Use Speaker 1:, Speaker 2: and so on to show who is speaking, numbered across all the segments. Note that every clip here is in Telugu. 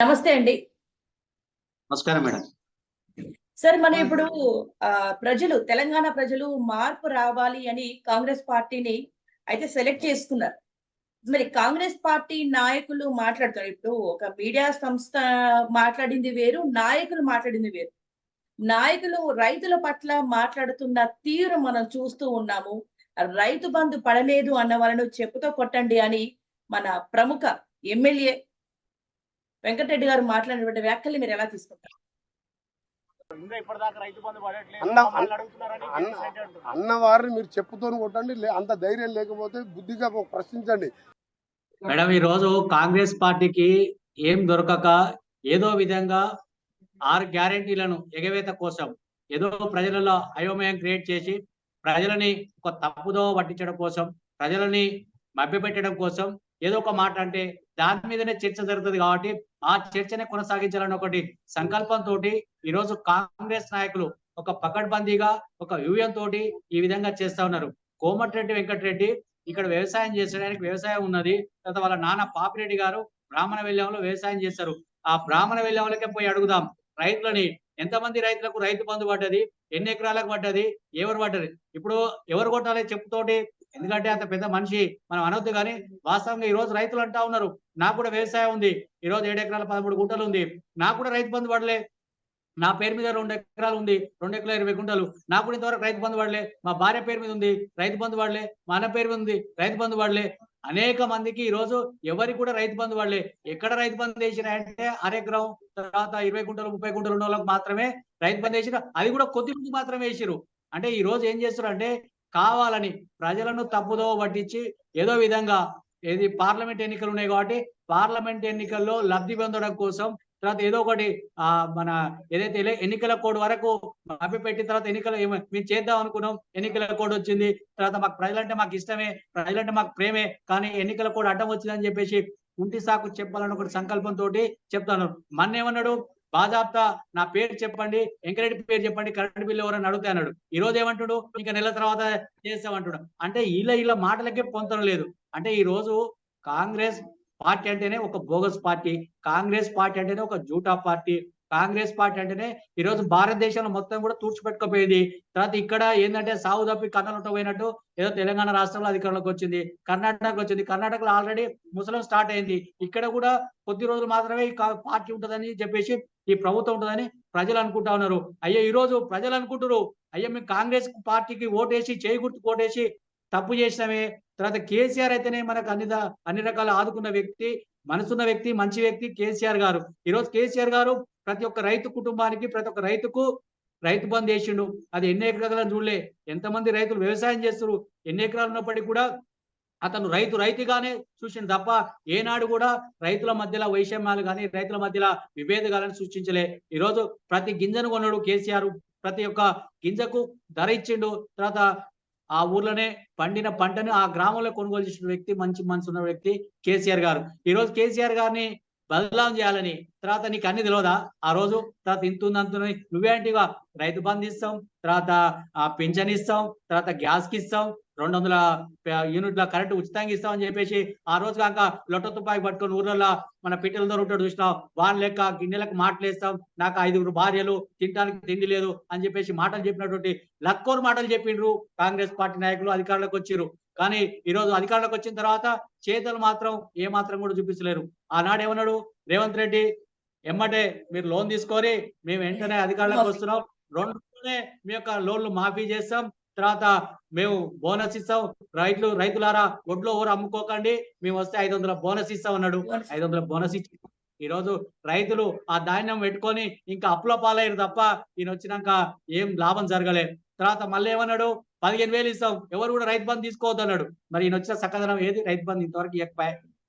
Speaker 1: నమస్తే అండి.
Speaker 2: నమస్కారం మేడం.
Speaker 1: సార్ మనం ఇప్పుడు ప్రజలు తెలంగాణ ప్రజలు మార్పు రావాలి అని కాంగ్రెస్ పార్టీని అయితే సెలెక్ట్ చేసుకున్నారు. మరి కాంగ్రెస్ పార్టీ నాయకులు మాట్లాడతారు. ఇప్పుడు ఒక మీడియా సంస్థ మాట్లాడింది వేరు నాయకులు మాట్లాడింది వేరు. నాయకులు రైతుల పట్ల మాట్లాడుతున్న తీరు మనం చూస్తూ ఉన్నాము. రైతు బంధు పడలేదు అన్న వాళ్ళను చెప్పుతో కొట్టండి అని మన ప్రముఖ ఎమ్మెల్యే వెంకటరెడ్డి గారు మాట్లాడినటువంటి వ్యాఖ్యలు మీరు ఎలా తీసుకుంటారు?
Speaker 3: ఇంకా ఇప్పటిదాకా రైతు బంధు పడట్లేదు.
Speaker 4: అన్న-. అన్నవారిని మీరు చెప్పుతోని కొట్టండి అంత ధైర్యం లేకపోతే బుద్ధిగా ప్రశ్నించండి.
Speaker 2: మేడం ఈ రోజు కాంగ్రెస్ పార్టీకి ఏం దొరకక ఏదో విధంగా ఆరు గ్యారెంటీలను ఎగవేత కోసం ఏదో ప్రజలలో అయోమయం క్రియేట్ చేసి ప్రజలని ఒక తప్పుదో పట్టించడం కోసం ప్రజలని మభ్యపెట్టడం కోసం ఏదో ఒక మాట అంటే దాని మీదనే చర్చ జరుగుతుంది కాబట్టి ఆ చర్చనే కొనసాగించాలని ఒకటి సంకల్పంతో ఈరోజు కాంగ్రెస్ నాయకులు ఒక పకడ్బందీగా ఒక వ్యూహం తోటి ఈ విధంగా చేస్తా ఉన్నారు. కోమటిరెడ్డి వెంకటరెడ్డి ఇక్కడ వ్యవసాయం చేసడానికి వ్యవసాయం ఉన్నది. తర్వాత వాళ్ళ నాన్న పాపిరెడ్డి గారు బ్రాహ్మణ వెల్లంలో వ్యవసాయం చేస్తారు ఆ బ్రాహ్మణ వెల్లంలకే పోయి అడుగుదాం. రైతులని ఎంతమంది రైతులకు రైతు బంధు పడ్డది? ఎన్ని ఎకరాలకు పడ్డది? ఎవరు పడ్డది? ఇప్పుడు ఎవరు కొట్టాలి చెప్పుతోటి ఎందుకంటే అంత పెద్ద మనిషి మనం అనొద్దు కానీ వాస్తవంగా ఈ రోజు రైతులు అంటా ఉన్నారు నాకు కూడా వ్యవసాయం ఉంది ఈ రోజు ఏడు ఎకరాల పదమూడు గుంటలు ఉంది నాకు కూడా రైతు బంధు పడలే నా పేరు మీద రెండు ఎకరాలు ఉంది రెండు ఎకరాల ఇరవై గుంటలు నాకు కూడా ఇంతవరకు రైతు బంధు పడలే మా భార్య పేరు మీద ఉంది రైతు బంధు పడలే మా అన్న పేరు మీద ఉంది రైతు బంధు పడలే అనేక మందికి ఈ రోజు ఎవరికి కూడా రైతు బంధు పడలే ఎక్కడ రైతు బంధు వేసిన అంటే అరెకరం తర్వాత ఇరవై గుంటలు ముప్పై గుంటలు ఉన్న వాళ్ళకి మాత్రమే రైతు బంధు వేసిన అది కూడా కొద్ది మంది మాత్రమే వేసిరు అంటే ఈ రోజు ఏం చేస్తారు అంటే కావాలని ప్రజలను తప్పుదో పట్టించి ఏదో విధంగా ఏది పార్లమెంట్ ఎన్నికలు ఉన్నాయి కాబట్టి పార్లమెంట్ ఎన్నికల్లో లబ్ధి పొందడం కోసం తర్వాత ఏదో ఒకటి ఆ మన ఏదైతే ఎన్నికల కోడ్ వరకు అప్పి పెట్టిన తర్వాత ఎన్నికల మేము చేద్దాం అనుకున్నాం ఎన్నికల కోడ్ వచ్చింది. తర్వాత మాకు ప్రజలంటే మాకు ఇష్టమే ప్రజలంటే మాకు ప్రేమే కానీ ఎన్నికల కోడ్ అడ్డం వచ్చిందని చెప్పేసి కుంటి సాకు చెప్పాలని ఒకటి సంకల్పంతో చెప్తాను. మొన్న ఏమన్నాడు బాజాప్తా నా పేరు చెప్పండి ఎంకరెడ్డి పేరు చెప్పండి కరెంట్ బిల్లు ఎవరని అడుగుతా అన్నాడు. ఈ రోజు ఏమంటాడు? ఇంకా నెల తర్వాత చేస్తామంటాడు అంటే ఇలా ఇలా మాటలకే పొందడం లేదు. అంటే ఈ రోజు కాంగ్రెస్ పార్టీ అంటేనే ఒక బోగస్ పార్టీ కాంగ్రెస్ పార్టీ అంటేనే ఒక జూటా పార్టీ కాంగ్రెస్ పార్టీ అంటేనే ఈ రోజు భారతదేశంలో మొత్తం కూడా తుడిచిపెట్టుకుపోయింది. తర్వాత ఇక్కడ ఏంటంటే సాగు తప్పి కర్ణాటక పోయినట్టు ఏదో తెలంగాణ రాష్ట్రంలో అధికారంలోకి వచ్చింది కర్ణాటకకు వచ్చింది. కర్ణాటకలో ఆల్రెడీ ముసలం స్టార్ట్ అయింది. ఇక్కడ కూడా కొద్ది రోజులు మాత్రమే పార్టీ ఉంటుందని చెప్పేసి ఈ ప్రభుత్వం ఉంటుందని ప్రజలు అనుకుంటా ఉన్నారు. అయ్యో ఈ రోజు ప్రజలు అనుకుంటారు అయ్యో మేము కాంగ్రెస్ పార్టీకి ఓటేసి చేయి గుర్తు ఓటేసి తప్పు చేసినవే తర్వాత కేసీఆర్ అయితేనే మనకు అన్ని అన్ని రకాల ఆదుకున్న వ్యక్తి. మనసున్న వ్యక్తి మంచి వ్యక్తి కేసీఆర్ గారు. ఈ రోజు కేసీఆర్ గారు ప్రతి ఒక్క రైతు కుటుంబానికి ప్రతి ఒక్క రైతుకు రైతు బంద్ చేసిండు అది ఎన్ని ఎకరాలను చూడలే. ఎంతమంది రైతులు వ్యవసాయం చేస్తారు ఎన్ని ఎకరాలు ఉన్నప్పటికీ కూడా అతను రైతు రైతుగానే చూసిండు తప్ప ఏనాడు కూడా రైతుల మధ్యలో వైషమ్యాలు కానీ రైతుల మధ్యలో విభేదగాలను సృష్టించలే. ఈ రోజు ప్రతి గింజను కొన్నాడు కేసీఆర్. ప్రతి ఒక్క గింజకు ధర ఇచ్చిండు. తర్వాత ఆ ఊర్లోనే పండిన పంటను ఆ గ్రామంలో కొనుగోలు చేసిన వ్యక్తి మంచి మనసు ఉన్న వ్యక్తి కేసీఆర్ గారు. ఈ రోజు కేసీఆర్ గారిని బదలాం చేయాలని తర్వాత నీకు అన్ని తెలియదా ఆ రోజు తర్వాత ఇంత ఉంది నువ్వేంటిగా రైతు బంధు ఇస్తాం తర్వాత ఆ పింఛన్ ఇస్తాం తర్వాత గ్యాస్కి ఇస్తాం రెండు వందల యూనిట్ల కరెంట్ ఉచితంగా ఇస్తాం అని చెప్పేసి ఆ రోజు కాక లొట్ట తుపాకి పట్టుకొని ఊర్లలో మన పిట్టలతో ఉంటాడు చూసినాం వాళ్ళ లెక్క గిన్నెలకు మాటలేస్తాం నాకు ఐదుగురు భార్యలు తినడానికి తిండి లేదు అని చెప్పేసి మాటలు చెప్పినటువంటి లక్కోరు మాటలు చెప్పిండ్రు. కాంగ్రెస్ పార్టీ నాయకులు అధికారులకు వచ్చిర్రు. కానీ ఈ రోజు వచ్చిన తర్వాత చేతలు మాత్రం ఏ మాత్రం కూడా చూపించలేరు. ఆనాడు ఏమన్నాడు? రేవంత్ రెడ్డి ఎమ్మటే మీరు లోన్ తీసుకొని మేము వెంటనే అధికారులకు వస్తున్నాం. రెండు మీ యొక్క లోన్లు మాఫీ చేస్తాం. తర్వాత మేము బోనస్ ఇస్తాం. రైతులు రైతులారా ఒడ్లో ఊరు అమ్ముకోకండి. మేము వస్తే ఐదు వందల బోనస్ ఇస్తాం అన్నాడు. ఐదు వందల బోనస్ ఇచ్చి ఈ రోజు రైతులు ఆ ధాన్యం పెట్టుకొని ఇంకా అప్పుల పాలయ్యారు తప్ప ఈయన వచ్చినాక ఏం లాభం జరగలే. తర్వాత మళ్ళీ ఏమన్నాడు? పదిహేను వేలు ఇస్తాం. ఎవరు కూడా రైతు బంధు తీసుకోవద్దు అన్నాడు మరి ఈయన వచ్చిన సక్కదనం ఏది? రైతు బంధు ఇంతవరకు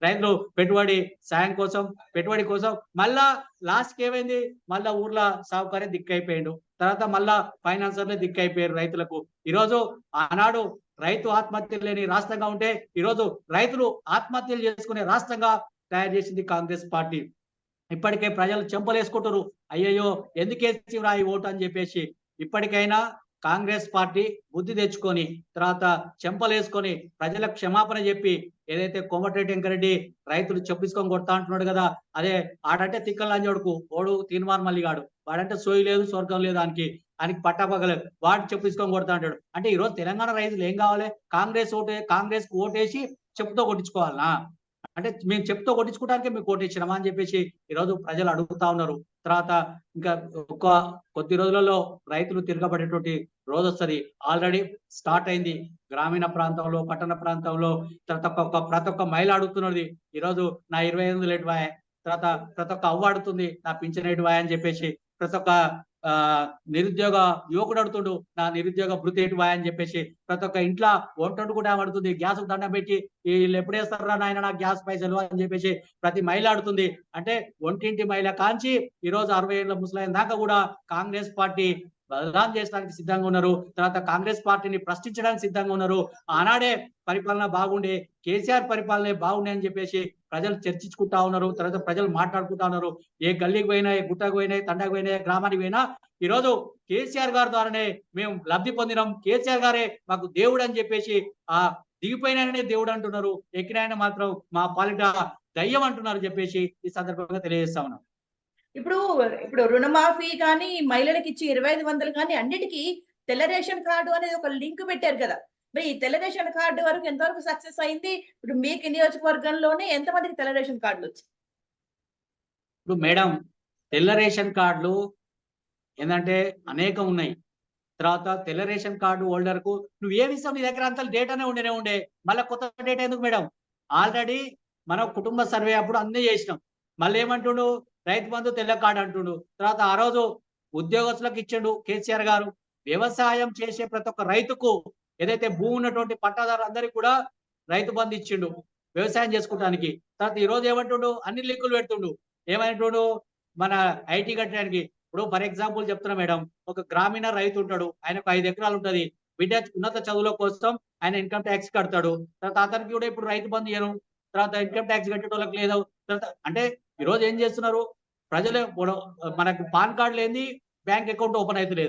Speaker 2: రైతులు పెట్టుబడి సాయం కోసం పెట్టుబడి కోసం మళ్ళా లాస్ట్కి ఏమైంది? మళ్ళా ఊర్లో సాగుకారే దిక్కైపోయిండు. తర్వాత మళ్ళా ఫైనాన్సర్లే దిక్కైపోయారు రైతులకు. ఈ రోజు ఆనాడు రైతు ఆత్మహత్యలు లేని రాష్ట్రంగా ఉంటే ఈ రోజు రైతులు ఆత్మహత్యలు చేసుకునే రాష్ట్రంగా తయారు చేసింది కాంగ్రెస్ పార్టీ. ఇప్పటికే ప్రజలు చెంపలేసుకుంటారు అయ్యయ్యో ఎందుకు వేసిరా ఈ ఓటు అని చెప్పేసి. ఇప్పటికైనా కాంగ్రెస్ పార్టీ బుద్ధి తెచ్చుకొని తర్వాత చెంపలేసుకొని ప్రజలకు క్షమాపణ చెప్పి ఏదైతే కోమటిరెడ్డి వెంకరెడ్డి రైతులు చెప్పించుకొని కొడతా అంటున్నాడు కదా అదే ఆడంటే తిక్కల లంజోడుకు ఓడు తీర్మాన్ మల్లిగాడు. వాడంటే సోయి లేదు స్వర్గం లేదు దానికి ఆయనకి పట్టపగలేదు వాడు చెప్పించుకొని కొడతా అంటాడు. అంటే ఈరోజు తెలంగాణ రైతులు ఏం కావాలి? కాంగ్రెస్ ఓటే కాంగ్రెస్కు ఓటేసి చెప్పుతో కొట్టించుకోవాలనా అంటే మేము చెప్తూ కొట్టించుకోవడానికి మేము కొట్టించినమా అని చెప్పేసి ఈ రోజు ప్రజలు అడుగుతా ఉన్నారు. తర్వాత ఇంకా ఒక్క కొద్ది రోజులలో రైతులు తిరగబడేటువంటి రోజు వస్తుంది. ఆల్రెడీ స్టార్ట్ అయింది. గ్రామీణ ప్రాంతంలో పట్టణ ప్రాంతంలో తర్వాత ఒక్క ప్రతి ఒక్క మహిళ అడుగుతున్నది ఈ రోజు నా ఇరవై ఎనిమిది లేటు తర్వాత ప్రతి ఒక్క అవ్వ అడుగుతుంది నా పింఛన్ ఏటు అని చెప్పేసి ప్రతి ఒక్క ఆ నిరుద్యోగ యువకుడు అడుగుతుండు నా నిరుద్యోగ భృతి ఏటు అని చెప్పేసి ప్రతి ఒక్క ఇంట్లో వంట కూడా ఏమడుతుంది గ్యాస్ దండం పెట్టి వీళ్ళు ఎప్పుడేస్తారా నాయన నా గ్యాస్ పైసలు? అని చెప్పేసి ప్రతి మహిళ అడుతుంది అంటే ఒంటింటి మహిళ కాంచి ఈ రోజు అరవై ఏళ్ళ ముసలాయిన దాకా కూడా కాంగ్రెస్ పార్టీ బదనాం చేయడానికి సిద్ధంగా ఉన్నారు. తర్వాత కాంగ్రెస్ పార్టీని ప్రశ్నించడానికి సిద్ధంగా ఉన్నారు. ఆనాడే పరిపాలన బాగుండే కేసీఆర్ పరిపాలనే బాగుండే అని చెప్పేసి ప్రజలు చర్చించుకుంటా ఉన్నారు. తర్వాత ప్రజలు మాట్లాడుకుంటా ఉన్నారు. ఏ గల్లీకి పోయినా ఏ గుట్టకు పోయినా తండకు పోయినా గ్రామానికి పోయినా ఈ రోజు కేసీఆర్ గారి ద్వారానే మేము లబ్ధి పొందినాం. కేసీఆర్ గారే మాకు దేవుడు అని చెప్పేసి ఆ దిగిపోయినాయనే దేవుడు అంటున్నారు. ఎక్కినాయన మాత్రం మా పాలిట దయ్యం అంటున్నారు చెప్పేసి ఈ సందర్భంగా తెలియజేస్తా ఉన్నాం.
Speaker 1: ఇప్పుడు ఇప్పుడు రుణమాఫీ కానీ మహిళలకు ఇచ్చి ఇరవై ఐదు వందలు కానీ అన్నిటికీ తెల్ల రేషన్ కార్డు అనేది ఒక లింక్ పెట్టారు కదా. మరి ఈ తెల్ల రేషన్ కార్డు వరకు ఎంతవరకు సక్సెస్ అయింది? ఇప్పుడు మీకు నియోజకవర్గంలోనే ఎంతమందికి తెల్ల రేషన్ కార్డులు వచ్చాయి?
Speaker 2: ఇప్పుడు మేడం తెల్ల రేషన్ కార్డులు ఏంటంటే అనేకం ఉన్నాయి. తర్వాత తెల్ల రేషన్ కార్డు హోల్డర్కు నువ్వు ఏమి ఇస్తావు నీ దగ్గర అంత డేటానే ఉండేనే ఉండే. మళ్ళీ కొత్త డేటా ఎందుకు మేడం? ఆల్రెడీ మన కుటుంబ సర్వే అప్పుడు అన్నీ చేసినాం. మళ్ళీ ఏమంటుండు? రైతు బంధు తెల్ల కార్డు అంటుండు. తర్వాత ఆ రోజు ఉద్యోగస్తులకు ఇచ్చిండు కేసీఆర్ గారు. వ్యవసాయం చేసే ప్రతి ఒక్క రైతుకు ఏదైతే భూమి ఉన్నటువంటి పట్టాదారులందరికీ కూడా రైతు బంధు ఇచ్చిండు వ్యవసాయం చేసుకోవడానికి తర్వాత ఈ రోజు ఏమంటుండు? అన్ని లింకులు పెడుతుండు. ఏమంటుండు? మన ఐటీ కట్టడానికి. ఇప్పుడు ఫర్ ఎగ్జాంపుల్ చెప్తున్నా మేడం ఒక గ్రామీణ రైతు ఉంటాడు. ఆయనకు ఐదు ఎకరాలు ఉంటది. బిడ్డ ఉన్నత చదువుల కోసం ఆయన ఇన్కమ్ ట్యాక్స్ కడతాడు. తర్వాత అతనికి కూడా ఇప్పుడు రైతు బంధు ఇయ్యను తర్వాత ఇన్కమ్ ట్యాక్స్ కట్టేటోళ్ళకి లేదు. తర్వాత అంటే ఈ రోజు ఏం చేస్తున్నారు? ప్రజలు మనకు పాన్ కార్డు లేని బ్యాంక్ అకౌంట్ ఓపెన్ అయితే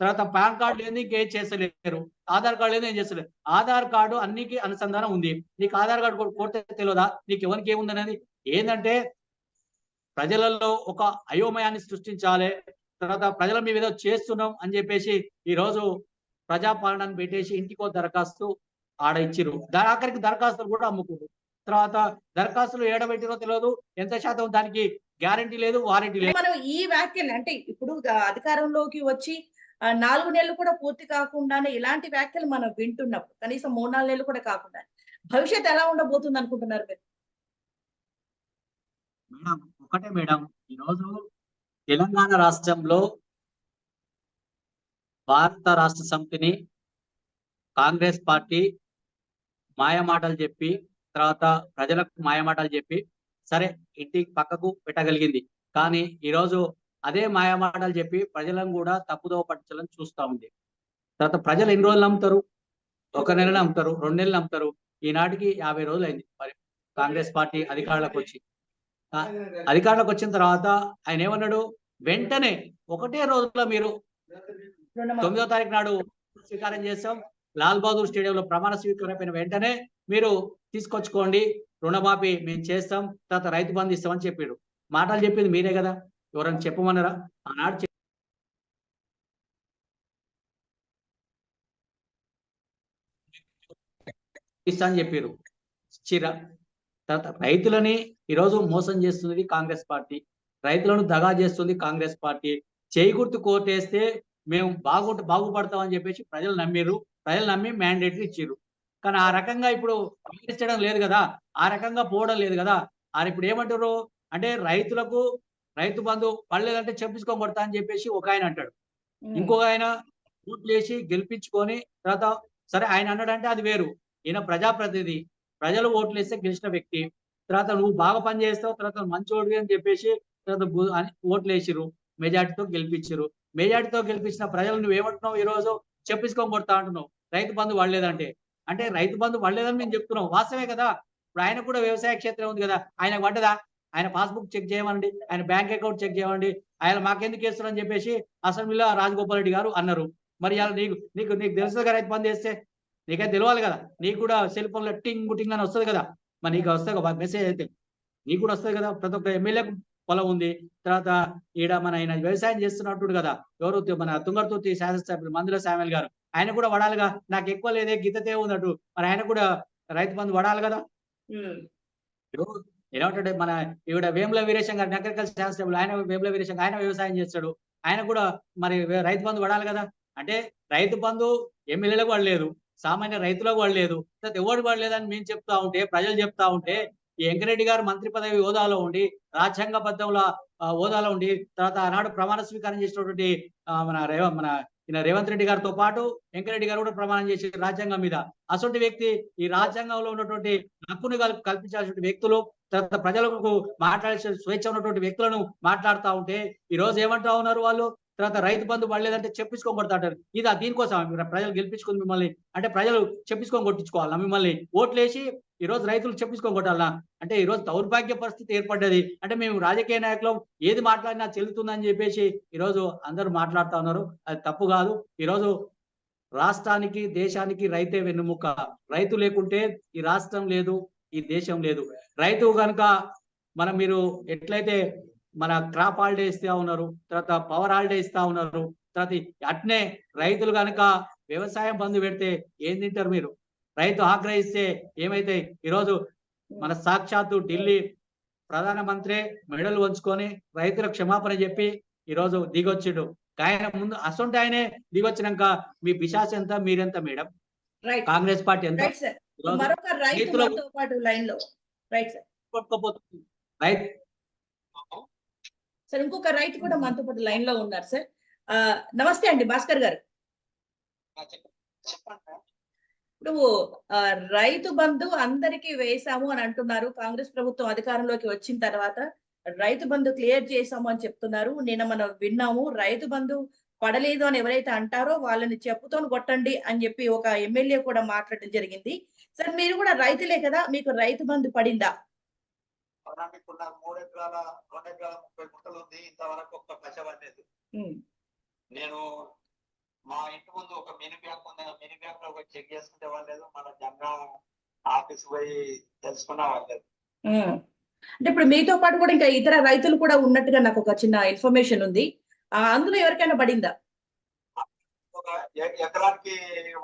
Speaker 2: తర్వాత పాన్ కార్డు లేని ఇంకేం చేస్తలేరు. ఆధార్ కార్డు లేని ఏం చేస్తలేరు. ఆధార్ కార్డు అన్నికి అనుసంధానం ఉంది. నీకు ఆధార్ కార్డు కొ- కొడితే తెలియదా నీకు ఎవరికి ఏముంది అనేది? ఏంటంటే ప్రజలలో ఒక అయోమయాన్ని సృష్టించాలి. తర్వాత ప్రజల మీద ఏదో చేస్తున్నాం అని చెప్పేసి ఈ రోజు ప్రజాపాలనను పెట్టేసి ఇంటికో దరఖాస్తు ఆడ ఇచ్చిర్రు. దా- ఆఖరికి దరఖాస్తులు కూడా అమ్ముకుంటారు తర్వాత దరఖాస్తులు ఏడబెట్టిరో తెలియదు ఎంత శాతం దానికి గ్యారంటీ లేదు వారంటీ లేదు.
Speaker 1: మనం ఈ వ్యాఖ్యలు అంటే ఇప్పుడు అధికారంలోకి వచ్చి నాలుగు నెలలు కూడా పూర్తి కాకుండానే ఇలాంటి వ్యాఖ్యలు మనం వింటున్నప్పుడు కనీసం మూడు నాలుగు నెలలు కూడా కాకుండా భవిష్యత్ ఎలా ఉండబోతుంది అనుకుంటున్నారు మీరు?
Speaker 2: మేడం ఒకటే మేడం. ఈరోజు తెలంగాణ రాష్ట్రంలో భారత రాష్ట్ర సమితిని కాంగ్రెస్ పార్టీ మాయమాటలు చెప్పి తర్వాత ప్రజలకు మాయమాటలు చెప్పి సరే ఇంటికి పక్కకు పెట్టగలిగింది. కానీ ఈరోజు అదే మాయమాటలు చెప్పి ప్రజలను కూడా తప్పుదోవ పట్టించాలని చూస్తా ఉంది. తర్వాత ప్రజలు ఎన్ని రోజులు నమ్ముతారు? ఒక నెల నమ్ముతారు రెండు నెలలు నమ్ముతారు. ఈనాటికి యాభై రోజులు అయింది. మరి కాంగ్రెస్ పార్టీ అధికారులకు వచ్చి. అధికారులకు వచ్చిన తర్వాత ఆయన ఏమన్నాడు? వెంటనే ఒకటే రోజులో మీరు తొమ్మిదో తారీఖు నాడు స్వీకారం చేస్తాం లాల్ బహదూర్ స్టేడియంలో ప్రమాణ స్వీకారం అయిపోయిన వెంటనే మీరు తీసుకొచ్చుకోండి రుణమాఫీ మేము చేస్తాం తర్వాత రైతు బంధు ఇస్తామని చెప్పాడు. మాటలు చెప్పింది మీరే కదా ఎవరైనా చెప్పమన్నారా? ఆనాడు చెప్- ఇస్తా అని చెప్పారు. చిర. తర్వాత రైతులని ఈరోజు మోసం చేస్తుంది కాంగ్రెస్ పార్టీ. రైతులను దగా చేస్తుంది కాంగ్రెస్ పార్టీ. చేయి కోర్టు కోటేస్తే మేము బాగుంట బాగుపడతామని చెప్పేసి ప్రజలు నమ్మిర్రు. ప్రజలు నమ్మి మ్యాండేటరీ ఇచ్చిర్రు. కానీ ఆ రకంగా ఇప్పుడు చేయడం లేదు కదా. ఆ రకంగా పోవడం లేదు కదా. ఆ ఇప్పుడు ఏమంటారు? అంటే రైతులకు రైతు బంధు పడలేదంటే చెప్పించుకొని కొడతా అని చెప్పేసి ఒక ఆయన అంటాడు. ఇంకొక ఆయన ఓట్లు వేసి గెలిపించుకొని తర్వాత సరే ఆయన అన్నాడంటే అది వేరు. ఈయన ప్రజాప్రతినిధి. ప్రజలు ఓట్లు వేస్తే గెలిచిన వ్యక్తి. తర్వాత నువ్వు బాగా పని చేస్తావు తర్వాత మంచోడివి అని చెప్పేసి తర్వాత బు- అని ఓట్లు వేసిర్రు. మెజార్టీతో గెలిపించారు మెజార్టీతో గెలిపించిన ప్రజలు నువ్వు ఏమంటున్నావు ఈ రోజు చెప్పించుకొని కొడతా అంటున్నావు. రైతు బంధు పడలేదంటే. అంటే రైతు బంధు పడలేదని మేము చెప్తున్నాం. వాస్తవే కదా? ఇప్పుడు ఆయన కూడా వ్యవసాయ క్షేత్రం ఉంది కదా? ఆయన పడ్డదా? ఆయన పాస్బుక్ చెక్ చేయమండి ఆయన బ్యాంక్ అకౌంట్ చెక్ చేయమండి ఆయన మాకెందుకు వేస్తున్నారని చెప్పేసి అసెంబ్లీలో రాజగోపాల్ రెడ్డి గారు అన్నారు. మరి అలా నీకు నీకు నీకు తెలుసు కదా రైతు బంధు చేస్తే? నీకైతే తెలియాలి కదా? నీకు కూడా సెల్ ఫోన్లో టింగ్ టింగ్ అని వస్తుంది కదా? మరి నీకు వస్తుంది మెసేజ్ అయితే నీకు కూడా వస్తుంది కదా? ప్రతి ఒక్క ఎమ్మెల్యేకు పొలం ఉంది. తర్వాత ఈడ మన ఆయన వ్యవసాయం చేస్తున్నట్టు కదా? ఎవరు? మన తుంగర్తూర్తి శాసనసభ్యులు మందుల శామ్యుల్ గారు. ఆయన కూడా వడాలిగా. నాకు ఎక్కువ లేదే గిత్తతే ఉన్నట్టు మరి ఆయన కూడా రైతు బంధు వడాలి కదా. ఏమంటే మన ఈవిడ వేముల వీరేశం గారు అగ్రికల్చర్ శాస్త్రములు ఆయన వేముల వీరేశం ఆయన వ్యవసాయం చేస్తాడు. ఆయన కూడా మరి రైతు బంధు పడాలి కదా. అంటే రైతు బంధు ఎమ్మెల్యేలకు పడలేదు సామాన్య రైతులకు పడలేదు ఎవరు పడలేదని మేము చెప్తా ఉంటే ప్రజలు చెప్తా ఉంటే ఈ వెంకరెడ్డి గారు మంత్రి పదవి హోదాలో ఉండి రాజ్యాంగబద్ధంలో ఆ, హోదాలో ఉండి తర్వాత ఆనాడు ప్రమాణ స్వీకారం చేసినటువంటి మన మన ఈయన రేవంత్ రెడ్డి గారితో పాటు వెంకరెడ్డి గారు కూడా ప్రమాణం చేసి రాజ్యాంగం మీద అసొంటి వ్యక్తి ఈ రాజ్యాంగంలో ఉన్నటువంటి హక్కును కల్పించాల్సిన వ్యక్తులు తర్వాత ప్రజలకు మాట్లాడే స్వేచ్ఛ ఉన్నటువంటి వ్యక్తులను మాట్లాడుతా ఉంటే ఈ రోజు ఏమంటా ఉన్నారు వాళ్ళు? తర్వాత రైతు బంధు పడలేదంటే చెప్పించుకొని కొడతాంటారు ఇది దీనికోసం ప్రజలు గెలిపించుకుని మిమ్మల్ని. అంటే ప్రజలు చెప్పించుకొని కొట్టించుకోవాలా మిమ్మల్ని? ఓట్లేసి ఈ రోజు రైతులు చెప్పించుకొని కొట్టాలా? అంటే ఈ రోజు దౌర్భాగ్య పరిస్థితి ఏర్పడ్డది. అంటే మేము రాజకీయ నాయకులు ఏది మాట్లాడినా చెల్లుతుందని చెప్పేసి ఈ రోజు అందరూ మాట్లాడుతా ఉన్నారు. అది తప్పు కాదు. ఈరోజు రాష్ట్రానికి దేశానికి రైతే వెన్నుముక. రైతు లేకుంటే ఈ రాష్ట్రం లేదు ఈ దేశం లేదు. రైతు కనుక మనం మీరు ఎట్లయితే మన క్రాప్ హాలిడే ఇస్తా ఉన్నారు తర్వాత పవర్ హాలిడే ఇస్తా ఉన్నారు తర్వాత అట్నే రైతులు కనుక వ్యవసాయం బంధు పెడితే ఏం తింటారు మీరు? రైతు ఆగ్రహిస్తే ఏమైతే ఈరోజు మన సాక్షాత్తు ఢిల్లీ ప్రధానమంత్రి మెడలు వంచుకొని రైతుల క్షమాపణ చెప్పి ఈరోజు దిగొచ్చిండు. ఆయన ముందు అసొంటి ఆయనే దిగొచ్చినాక మీ పిశాచ్ ఎంత మీరెంత మేడం? కాంగ్రెస్ పార్టీ ఎంత?
Speaker 1: రైట్ సార్
Speaker 2: ఈరోజు
Speaker 1: మరొక రైతు
Speaker 2: రైతులకు-
Speaker 1: మనతో పాటు లైన్లో రైట్ సార్
Speaker 2: కొట్టుకోపోతుంది. రైతు
Speaker 1: సార్ ఇంకొక రైతు కూడా మనతో పాటు లైన్లో ఉన్నారు సార్ ఆ, నమస్తే అండి భాస్కర్ గారు. ఇప్పుడు రైతు బంధు అందరికీ వేసాము అని అంటున్నారు. కాంగ్రెస్ ప్రభుత్వం అధికారంలోకి వచ్చిన తర్వాత రైతు బంధు క్లియర్ చేసాము అని చెప్తున్నారు. నిన్న మనం విన్నాము రైతు బంధు పడలేదు అని ఎవరైతే అంటారో వాళ్ళని చెప్పుతో కొట్టండి అని చెప్పి ఒక ఎమ్మెల్యే కూడా మాట్లాడడం జరిగింది. సార్ మీరు కూడా రైతులే కదా మీకు రైతు బంధు పడిందా?
Speaker 5: ఇప్పుడు నాకు మూడు ఎకరాల రెండు ఎకరాల ముప్పై గుంటలు ఉంది. ఇంతవరకు ఒక్క పశ పడలేదు. నేను మా ఇంటి ముందు ఒక మినీ బ్యాంక్ ఉంది. ఆ మినీ బ్యాంక్లో చెక్ చేసుకుంటే వాళ్ళలేదు మన జంగా ఆఫీస్ పోయి తెలుసుకున్నా వాళ్ళలేదు
Speaker 1: ఉమ్. అంటే ఇప్పుడు మీతో పాటు కూడా ఇంకా ఇతర రైతులు కూడా ఉన్నట్టుగా నాకు ఒక చిన్న ఇన్ఫర్మేషన్ ఉంది. అందులో ఎవరికైనా పడిందా?
Speaker 5: ఎకరానికి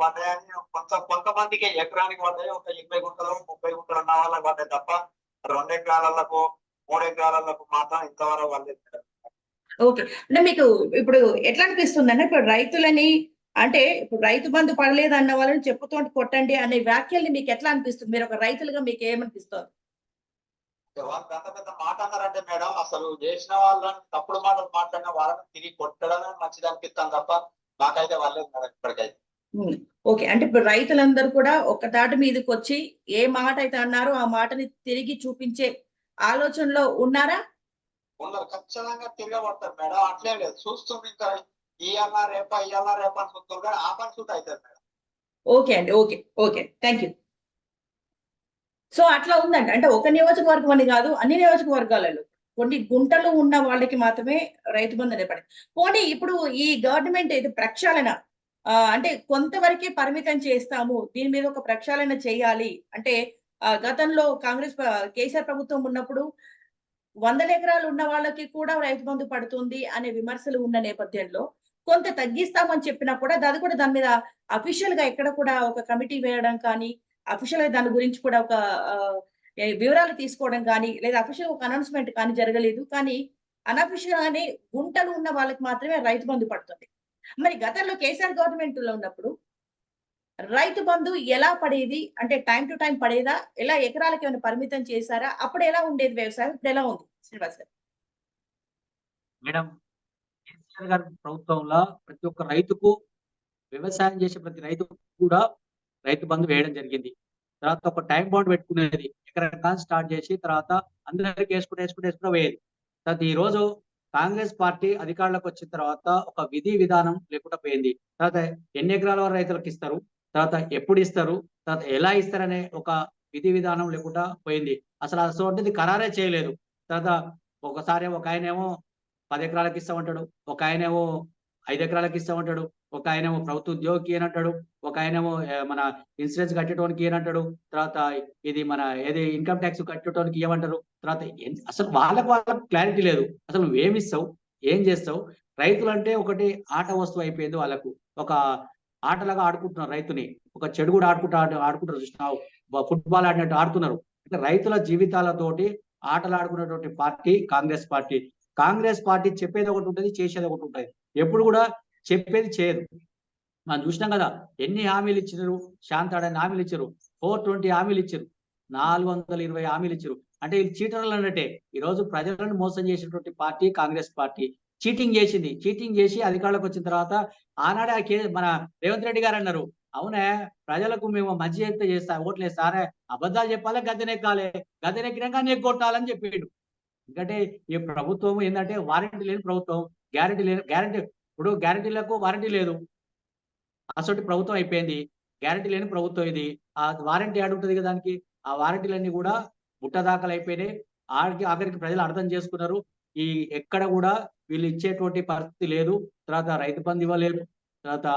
Speaker 5: పడ్డాయని కొంత కొంతమందికి ఎకరానికి పడ్డాయి. ఒక ఇరవై గుంటలు ముప్పై గుంటలు ఉన్న వాళ్ళకి పడ్డాయి తప్ప రెండు ఎకరాలకు మూడు ఎకరాలకు మాత్రం ఇంతవరకు మేడం.
Speaker 1: ఓకే. అంటే మీకు ఇప్పుడు ఎట్లా అనిపిస్తుంది అంటే ఇప్పుడు రైతులని అంటే ఇప్పుడు రైతు బంధు పడలేదు అన్న వాళ్ళని చెప్పుతో కొట్టండి అనే వ్యాఖ్యల్ని మీకు ఎట్లా అనిపిస్తుంది? మీరు ఒక రైతులుగా మీకు ఏమనిపిస్తుంది?
Speaker 5: వాళ్ళు పెద్ద పెద్ద మాట అన్నారంటే మేడం అసలు చేసిన వాళ్ళని తప్పుడు మాటలు మాట్లాడిన వాళ్ళని తిరిగి కొట్టడమే మంచిది అనిపిస్తాను తప్ప నాకైతే వాళ్ళేది మేడం ఇప్పటికైతే.
Speaker 1: ఓకే. అంటే ఇప్పుడు రైతులందరూ కూడా ఒక తాటి మీదకి వచ్చి ఏ మాట అయితే అన్నారో ఆ మాటని తిరిగి చూపించే ఆలోచనలో ఉన్నారా?
Speaker 5: ఉన్నారు ఖచ్చితంగా తిరగబడతారు మేడం. అట్లే లేదు. చూస్తుంది ఇంకా రేపా రేపా అని చూస్తారు కానీ ఆ పని చూట్ అవుతుంది మేడం.
Speaker 1: ఓకే అండి. Okay. Okay. Thank you. So అట్లా ఉందండి అంటే ఒక నియోజకవర్గం అని కాదు అన్ని నియోజకవర్గాలలో కొన్ని గుంటలు ఉన్న వాళ్ళకి మాత్రమే రైతు బంధు అనేది పోనీ ఇప్పుడు ఈ గవర్నమెంట్ ఇది ప్రక్షాళన అంటే కొంతవరకే పరిమితం చేస్తాము. దీని మీద ఒక ప్రక్షాళన చేయాలి. అంటే గతంలో కాంగ్రెస్ కేసీఆర్ ప్రభుత్వం ఉన్నప్పుడు వందల ఎకరాలు ఉన్న వాళ్ళకి కూడా రైతు బంధు పడుతుంది అనే విమర్శలు ఉన్న నేపథ్యంలో కొంత తగ్గిస్తామని చెప్పినా కూడా అది కూడా దాని మీద అఫీషియల్గా ఎక్కడ కూడా ఒక కమిటీ వేయడం కానీ అఫీషియల్గా దాని గురించి కూడా ఒక వివరాలు తీసుకోవడం కానీ లేదా అఫీషియల్ ఒక అనౌన్స్మెంట్ కానీ జరగలేదు. కానీ అనఫీషియల్ గానే గుంటలు ఉన్న వాళ్ళకి మాత్రమే రైతు బంధు పడుతుంది. మరి గతంలో కేసీఆర్ గవర్నమెంట్లో ఉన్నప్పుడు రైతు బంధు ఎలా పడేది? అంటే టైం టు టైం పడేదా? ఎలా ఎకరాలకి ఏమైనా పరిమితం చేశారా? అప్పుడు ఎలా ఉండేది వ్యవసాయం? ఇప్పుడు ఎలా ఉంది? శ్రీనివాస్ గారు.
Speaker 2: మేడం కేసీఆర్ గారి ప్రభుత్వంలో ప్రతి ఒక్క రైతుకు వ్యవసాయం చేసే ప్రతి రైతుకు కూడా రైతు బంధు వేయడం జరిగింది. తర్వాత ఒక టైం బాండ్ పెట్టుకునేది. ఎకరకాల స్టార్ట్ చేసి తర్వాత అందరికి వేసుకుంటే వేసుకుంటే వేసుకుంటే పోయేది తర్వాత ఈ రోజు కాంగ్రెస్ పార్టీ అధికారంలోకి వచ్చిన తర్వాత ఒక విధి విధానం లేకుండా పోయింది. తర్వాత ఎన్ని ఎకరాల వారు రైతులకు ఇస్తారు? తర్వాత ఎప్పుడు ఇస్తారు? తర్వాత ఎలా ఇస్తారనే ఒక విధి విధానం లేకుండా పోయింది. అసలు అసలు ఖరారే చేయలేదు. తర్వాత ఒకసారి ఒక ఆయనేమో పది ఎకరాలకు ఇస్తామంటాడు. ఒక ఆయనేమో ఐదు ఎకరాలకు ఇస్తామంటాడు. ఒక ఆయనేమో ప్రభుత్వ ఉద్యోగికి అని అంటాడు ఒక ఆయనేమో మన ఇన్సూరెన్స్ కట్టడానికి ఏనంటాడు తర్వాత ఇది మన ఏది ఇన్కమ్ ట్యాక్స్ కట్టడానికి ఏమంటారు తర్వాత అసలు వాళ్ళకు వాళ్ళకి క్లారిటీ లేదు. అసలు నువ్వేమి ఇస్తావు? ఏం చేస్తావు? రైతులు అంటే ఒకటి ఆట వస్తువు అయిపోయింది వాళ్ళకు. ఒక ఆటలాగా ఆడుకుంటున్నారు రైతుని. ఒక చెడు కూడా ఆడుకుంటా ఆడుకుంటారు చూసినావు? ఫుట్బాల్ ఆడినట్టు ఆడుతున్నారు. అంటే రైతుల జీవితాలతోటి ఆటలు ఆడుకున్నటువంటి party Congress party. Congress party చెప్పేది ఒకటి ఉంటుంది చేసేది ఒకటి ఉంటుంది. ఎప్పుడు కూడా చెప్పేది చేయదు. మనం చూసినాం కదా ఎన్ని హామీలు ఇచ్చినారు? శాంతాడని హామీలు ఇచ్చారు. ఫోర్ ట్వంటీ హామీలు ఇచ్చారు. నాలుగు వందల ఇరవై హామీలు ఇచ్చారు. అంటే ఇది చీటర్లు అన్నట్టే. ఈ రోజు ప్రజలను మోసం చేసినటువంటి పార్టీ కాంగ్రెస్ పార్టీ. చీటింగ్ చేసింది. చీటింగ్ చేసి అధికారంలోకి వచ్చిన తర్వాత ఆనాడే ఆ కే మన రేవంత్ రెడ్డి గారు అన్నారు అవునే ప్రజలకు మేము మంచి చేస్తే చేస్తా ఓట్లు వేస్తారే అబద్ధాలు చెప్పాలి? గద్దెనెక్కాలి గద్దెనెక్కినాక నీకు కొట్టాలని చెప్పిండు. ఎందుకంటే ఈ ప్రభుత్వం ఏంటంటే వారంటీ లేని ప్రభుత్వం గ్యారంటీ లేని గ్యారంటీ ఇప్పుడు గ్యారంటీలకు వారంటీ లేదు. అసలు ప్రభుత్వం అయిపోయింది. గ్యారంటీ లేని ప్రభుత్వం ఇది. ఆ వారంటీ యాడ్ ఉంటుంది కదా దానికి? ఆ వారంటీలన్నీ కూడా ముట్టదాఖలు అయిపోయినాయి. ఆఖరికి ఆఖరికి ప్రజలు అర్థం చేసుకున్నారు. ఈ ఎక్కడ కూడా వీళ్ళు ఇచ్చేటువంటి పరిస్థితి లేదు. తర్వాత రైతు బంధు ఇవ్వలేరు. తర్వాత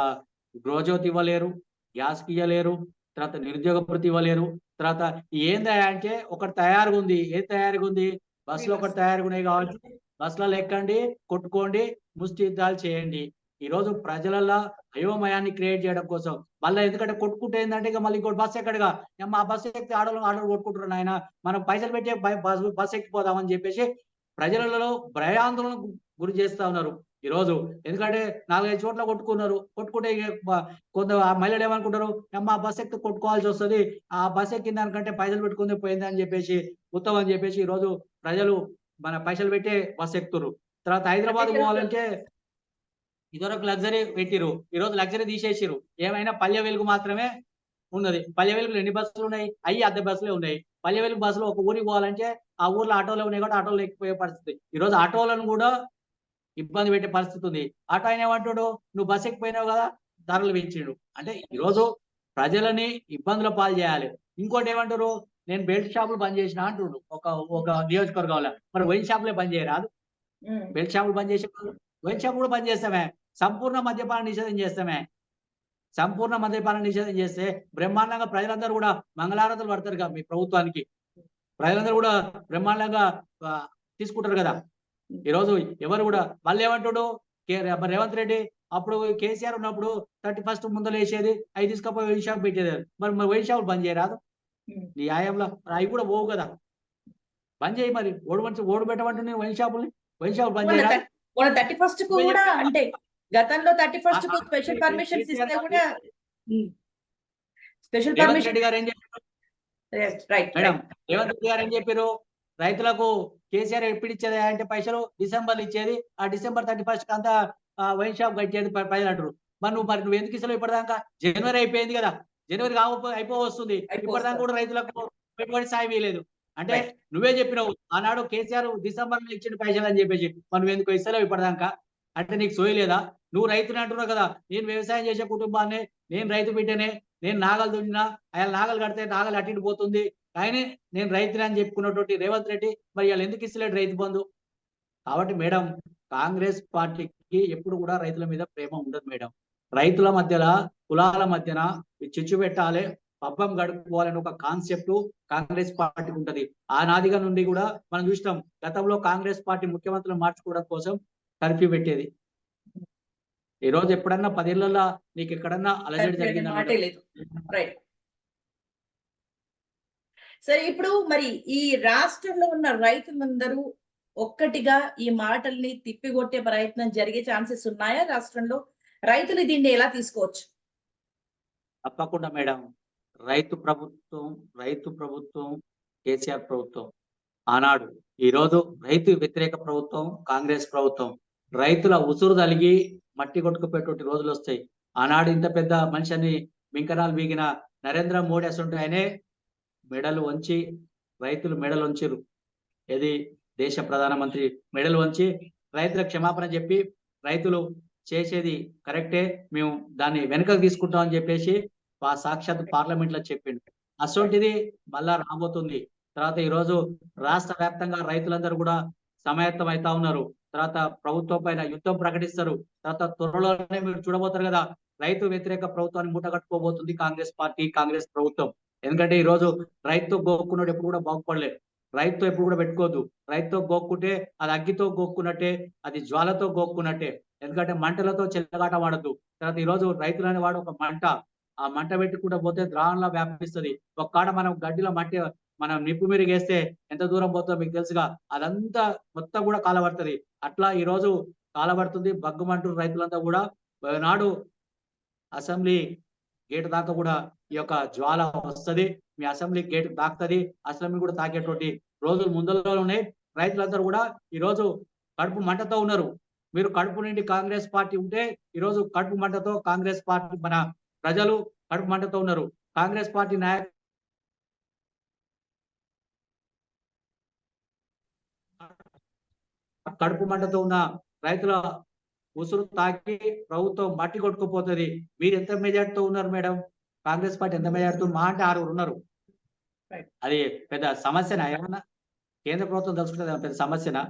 Speaker 2: గృహజ్యోతి ఇవ్వలేరు. గ్యాస్కి ఇవ్వలేరు తర్వాత నిరుద్యోగ భృతి ఇవ్వలేరు. తర్వాత ఏందా అంటే ఒకటి తయారుగా ఉంది ఏది తయారుగా ఉంది బస్సులో ఒకటి తయారుగా ఉన్నాయి కావచ్చు. బస్సులలో ఎక్కండి కొట్టుకోండి ముష్టి యుద్ధాలు చేయండి. ఈ రోజు ప్రజలలో అయోమయాన్ని క్రియేట్ చేయడం కోసం మళ్ళీ ఎందుకంటే కొట్టుకుంటే ఏంటంటే ఇక మళ్ళీ ఇంకోటి బస్సు ఎక్కడగా? మా బస్సు ఎక్కితే ఆడలు ఆడలు కొట్టుకుంటున్నారు ఆయన మనం పైసలు పెట్టే బస్సు బస్సు ఎక్కిపోదామని చెప్పేసి ప్రజలలో భయాందోళన గురి చేస్తా ఉన్నారు ఈ రోజు ఎందుకంటే నాలుగైదు చోట్ల కొట్టుకున్నారు. కొట్టుకుంటే ఇక కొంత ఆ మహిళలు ఏమనుకుంటారు? అమ్మ బస్ ఎక్కి కొట్టుకోవాల్సి వస్తుంది. ఆ బస్ ఎక్కిన దానికంటే పైసలు పెట్టుకుంది పోయింది అని చెప్పేసి ఉత్తమం అని చెప్పేసి ఈ రోజు ప్రజలు మన పైసలు పెట్టే బస్ ఎక్కుతారు తర్వాత హైదరాబాద్ పోవాలంటే ఇదివరకు లగ్జరీ పెట్టిరు ఈ రోజు లగ్జరీ తీసేసిరు ఏమైనా పల్లె వెలుగు మాత్రమే ఉన్నది. పల్లె వెలుగులు ఎన్ని బస్సులు ఉన్నాయి? అయ్యి అద్దె బస్సులే ఉన్నాయి. పల్లె వెలుగు బస్సులు ఒక ఊరికి పోవాలంటే ఆ ఊర్లో ఆటోలు ఉన్నాయి కాబట్టి ఆటోలు ఎక్కిపోయే పరిస్థితి. ఈ రోజు ఆటోలను కూడా ఇబ్బంది పెట్టే పరిస్థితి ఉంది. ఆటో ఆయన ఏమంటాడు? నువ్వు బస్ ఎక్కిపోయినావు కదా ధరలు పెంచిండు. అంటే ఈ రోజు ప్రజలని ఇబ్బందుల పాలు చేయాలి. ఇంకోటి ఏమంటారు? నేను బెల్ట్ షాపులు బంద్ చేసిన అంటుండు. ఒక ఒక నియోజకవర్గంలో. మరి వైన్ షాపులే బంద్ చేయరాదు. బెల్ట్ షాపులు బంద్ చేసే వైన్ షాప్ కూడా బంద్ చేస్తామే. సంపూర్ణ మద్యపాన నిషేధం చేస్తామే. సంపూర్ణ మద్యపాన నిషేధం చేస్తే బ్రహ్మాండంగా ప్రజలందరూ కూడా మంగళారతులు పడతారు కదా మీ ప్రభుత్వానికి. ప్రజలందరూ కూడా బ్రహ్మాండంగా తీసుకుంటారు కదా. ఈ రోజు ఎవరు కూడా మళ్ళీ ఏమంటాడు? రేవంత్ రెడ్డి అప్పుడు కేసీఆర్ ఉన్నప్పుడు థర్టీ ఫస్ట్ ముందర వేసేది అవి తీసుకపోయి వైన్ షాప్ పెట్టేది. మరి మరి వైన్ షాపులు బంద్ చేయరాదు. నీ ఆయంలో అవి కూడా పోవు కదా. బంద్ చేయి మరి. ఓడు మంచి ఓడు పెట్టమంటే వైన్ షాపుల్ని. వైన్ షాపులు బంద్
Speaker 1: థర్టీ ఫస్ట్కు కూడా అంటే గతంలో థర్టీ ఫస్ట్కు స్పెషల్ పర్మిషన్స్ ఇస్తే కూడా స్పెషల్ పర్మిషన్
Speaker 2: రెడ్డి గారు ఏం చెప్పారు?
Speaker 1: రైట్
Speaker 2: మేడం రేవంత్ రెడ్డి గారు ఏం చెప్పారు? రైతులకు కేసీఆర్ ఎప్పుడు ఇచ్చేది అంటే పైసలు డిసెంబర్ ఇచ్చేది. ఆ డిసెంబర్ థర్టీ ఫస్ట్ అంతా వైన్ షాప్ కట్టేది ప్రజలు అంటారు. మరి నువ్వు మరి నువ్వు ఎందుకు ఇస్తలేవు ఇప్పటిదాకా? జనవరి అయిపోయింది కదా. జనవరి అయిపో వస్తుంది ఇప్పటిదాకా కూడా రైతులకు పెట్టుబడి సాయం ఇవ్వలేదు అంటే. నువ్వే చెప్పినావు ఆనాడు కేసీఆర్ డిసెంబర్లో ఇచ్చిన పైసలు అని చెప్పేసి నువ్వు ఎందుకు ఇస్తలేవు ఇప్పటిదాకా? అంటే నీకు సోయలేదా నువ్వు రైతుని అంటున్నావు కదా నేను వ్యవసాయం చేసే కుటుంబాన్ని నేను రైతు బిడ్డనే నేను నాగలు దున్నినా ఆయన నాగలు కడితే నాగలు అటు పోతుంది. కానీ నేను రైతుని అని చెప్పుకున్నటువంటి రేవంత్ రెడ్డి మరి వాళ్ళు ఎందుకు ఇస్తలేడు రైతు బంధు? కాబట్టి మేడం కాంగ్రెస్ పార్టీకి ఎప్పుడు కూడా రైతుల మీద ప్రేమ ఉండదు మేడం. రైతుల మధ్యలో కులాల మధ్యన చిచ్చు పెట్టాలి పబ్బం గడుపుకోవాలని ఒక కాన్సెప్ట్ కాంగ్రెస్ పార్టీకి ఉంటది. ఆ నాదిగా నుండి కూడా మనం చూసినాం గతంలో కాంగ్రెస్ పార్టీ ముఖ్యమంత్రులు మార్చుకోవడం కోసం కర్ఫ్యూ పెట్టేది. ఈ రోజు ఎప్పుడన్నా పదేళ్ళలో నీకు ఎక్కడన్నా అలజడి జరిగిందా
Speaker 1: సరే ఇప్పుడు మరి ఈ రాష్ట్రంలో ఉన్న రైతులందరూ ఒక్కటిగా ఈ మాటల్ని తిప్పికొట్టే ప్రయత్నం జరిగే ఛాన్సెస్ ఉన్నాయా రాష్ట్రంలో? రైతులు దీన్ని ఎలా తీసుకోవచ్చు?
Speaker 2: తప్పకుండా మేడం. రైతు ప్రభుత్వం రైతు ప్రభుత్వం కేసీఆర్ ప్రభుత్వం ఆనాడు. ఈ రోజు రైతు వ్యతిరేక ప్రభుత్వం కాంగ్రెస్ ప్రభుత్వం. రైతుల ఉసురు తలిగి మట్టి కొట్టుకుపోయేటువంటి రోజులు వస్తాయి. ఆనాడు ఇంత పెద్ద మనిషిని మింకనాలు బీగిన నరేంద్ర మోడీ అసంటే ఆయనే మెడలు వంచి రైతులు మెడలు వంచిరు ఏది దేశ ప్రధానమంత్రి మెడలు వంచి రైతుల క్షమాపణ చెప్పి రైతులు చేసేది కరెక్టే మేము దాన్ని వెనుకకు తీసుకుంటాం అని చెప్పేసి ఆ సాక్షాత్ పార్లమెంట్లో చెప్పిండు. అసొంటిది మళ్ళా రాబోతుంది. తర్వాత ఈ రోజు రాష్ట్ర వ్యాప్తంగా రైతులందరూ కూడా సమాయత్తం అవుతా ఉన్నారు. తర్వాత ప్రభుత్వం పైన యుద్ధం ప్రకటిస్తారు. తర్వాత త్వరలోనే మీరు చూడబోతారు కదా రైతు వ్యతిరేక ప్రభుత్వాన్ని మూట కట్టుకోబోతుంది కాంగ్రెస్ పార్టీ కాంగ్రెస్ ప్రభుత్వం. ఎందుకంటే ఈ రోజు రైతు గోక్కున్నాడు ఎప్పుడు కూడా బాగుపడలేదు. రైతు ఎప్పుడు కూడా పెట్టుకోవద్దు. రైతుతో గోక్కుంటే అది అగ్గితో గోక్కున్నట్టే అది జ్వాలతో గోక్కున్నట్టే. ఎందుకంటే మంటలతో చెల్లగాట వాడద్దు. తర్వాత ఈ రోజు రైతులు అనేవాడు ఒక మంట. ఆ మంట పెట్టుకుంటూ పోతే ద్రావణంలో వ్యాపిస్తుంది. ఒక్కడ కాడ మనం గడ్డిలో మట్టి మనం నిప్పు మీరుగేస్తే ఎంత దూరం పోతుందో మీకు తెలుసుగా. అదంతా మొత్తం కూడా కాలబడుతుంది. అట్లా ఈ రోజు కాలబడుతుంది బగ్గుమంటూ రైతులంతా కూడా. నాడు అసెంబ్లీ గేట్ దాకా కూడా ఈ యొక్క జ్వాల వస్తది. మీ అసెంబ్లీ గేట్ తాకుతుంది అసెంబ్లీ కూడా తాకేటువంటి రోజులు ముందరలో ఉన్నాయి రైతులందరూ కూడా ఈ రోజు కడుపు మంటతో ఉన్నారు. మీరు కడుపు నిండి కాంగ్రెస్ పార్టీ ఉంటే ఈ రోజు కడుపు మంటతో కాంగ్రెస్ పార్టీ మన ప్రజలు కడుపు మంటతో ఉన్నారు. కాంగ్రెస్ పార్టీ నాయకు కడుపు మంటతో ఉన్న రైతుల ఉసురు తాకి ప్రభుత్వం మట్టి కొట్టుకుపోతుంది. మీరు ఎంత మెజార్టీతో ఉన్నారు మేడం? కాంగ్రెస్ పార్టీ ఎంత మెజార్టీతో మా అంటే ఆరుగురు ఉన్నారు. అది పెద్ద సమస్యనా? ఏమన్నా? కేంద్ర ప్రభుత్వం తెలుసుకుంటే పెద్ద సమస్యనా?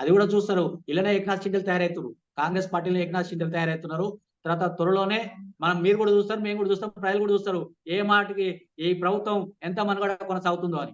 Speaker 2: అది కూడా చూస్తారు. ఇలానే ఏకనాథ్ షిండేలు తయారవుతున్నారు కాంగ్రెస్ పార్టీలో ఏకనాథ్ షిండేలు తయారవుతున్నారు తర్వాత త్వరలోనే మనం మీరు కూడా చూస్తారు మేము కూడా చూస్తాం ప్రజలు కూడా చూస్తారు. ఏ మాటకి ఈ ప్రభుత్వం ఎంత మనుగడ కొనసాగుతుందో అని.